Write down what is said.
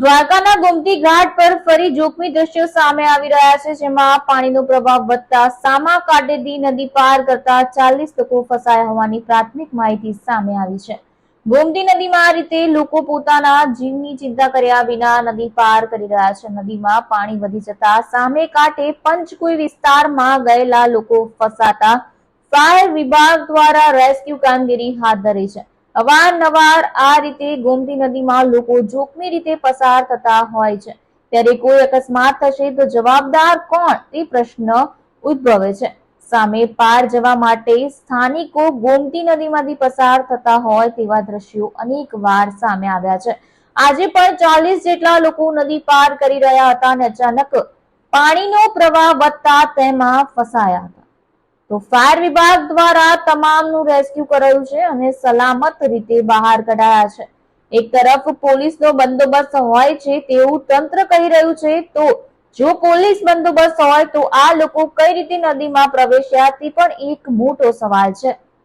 દ્વારકાના ગોમતી ઘાટ પર ફરી જોખમી દ્રશ્યો સામે આવી રહ્યા છે, જેમાં પાણીનો પ્રભાવ વધતા સામા કાંઠેથી નદી પાર કરતા ચાલીસ લોકો ફસાયા હોવાની પ્રાથમિક માહિતી સામે આવી છે. ગોમતી નદીમાં આ રીતે લોકો પોતાના જીવની ચિંતા કર્યા વિના નદી પાર કરી રહ્યા છે. નદીમાં પાણી વધી જતા સામે કાંઠે પંચકુઈ વિસ્તારમાં ગયેલા લોકો ફસાતા ફાયર વિભાગ દ્વારા રેસ્ક્યુ કામગીરી હાથ ધરી છે. અવારનવાર આ રીતે ગોમતી નદીમાં લોકો જોખમી રીતે પસાર થતા હોય છે. ત્યારે કોઈ અકસ્માત થશે તો જવાબદાર કોણ? તે પ્રશ્ન ઉદ્ભવે છે. સામે પાર જવા માટે સ્થાનિકો ગોમતી નદીમાંથી પસાર થતા હોય તેવા દ્રશ્યો અનેક વાર સામે આવ્યા છે. આજે પણ ચાલીસ જેટલા લોકો નદી પાર કરી રહ્યા હતા અને અચાનક પાણીનો પ્રવાહ વધતા તેમાં ફસાયા હતા. તો ફાયર વિભાગ દ્વારા તમામનું રેસ્ક્યુ કરાયું છે અને સલામત રીતે બહાર કઢાયા છે. એક તરફ પોલીસનો બંદોબસ્ત હોય છે તેવું તંત્ર કહી રહ્યું છે, તો જો પોલીસ બંદોબસ્ત હોય તો આ લોકો કઈ રીતે નદીમાં પ્રવેશ્યા તે પણ એક મોટો સવાલ છે.